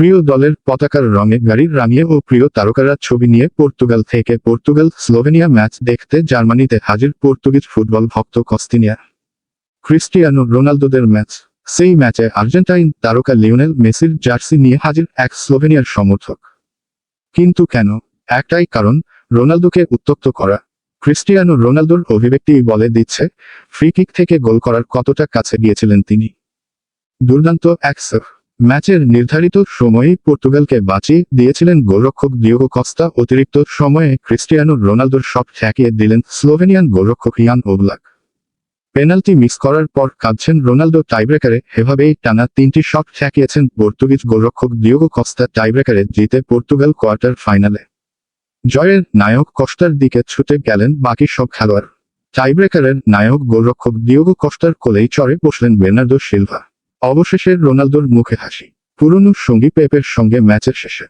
প্রিয় দলের পতাকার রঙে গাড়ির রাঙিয়ে ও প্রিয় তারকারা ছবি নিয়ে পর্তুগাল থেকে পর্তুগাল, স্লোভেনিয়া ম্যাচ দেখতে জার্মানিতে হাজির পর্তুগিজ ফুটবল ভক্ত কস্তিনিয়া। Cristiano রোনালদোদের match. সেই ম্যাচে আর্জেন্টাইন তারকা লিওনেল মেসির জার্সি নিয়ে হাজির এক স্লোভেনিয়ার সমর্থক। কিন্তু কেন? একটাই কারণ, রোনালদোকে উত্তক্ত করা। ক্রিস্টিয়ানো রোনালদোর অভিব্যক্তি বলে দিচ্ছে, ফ্রি কিক থেকে গোল করার কতটা কাছে গিয়েছিলেন তিনি। দুর্দান্ত এক ম্যাচের নির্ধারিত সময়েই পর্তুগালকে বাঁচিয়ে দিয়েছিলেন গোলরক্ষক ডিওগো কস্তা। অতিরিক্ত সময়ে ক্রিস্টিয়ানো রোনালদোর সব ঠেকিয়ে দিলেন স্লোভেনিয়ান গোলরক্ষক ইয়ান ওবলাক। পেনাল্টি মিস করার পর কাঁদছেন রোনালদো টাইব্রেকারে। এভাবেই টানা তিনটি শট ঠেকিয়েছেন পর্তুগিজ গোলরক্ষক ডিওগো কস্তা টাইব্রেকারে, জিতে পর্তুগাল কোয়ার্টার ফাইনালে। জয়ের নায়ক কস্টার দিকে ছুটে গেলেন বাকি সব খেলোয়াড়। টাইব্রেকারের নায়ক গোলরক্ষক ডিওগো কস্টার কোলেই চড়ে বসলেন বের্নার্দো সিলভা। অবশেষে রোনালদোর মুখে হাসি। পুরনো সঙ্গী পেপের সঙ্গে ম্যাচের শেষে।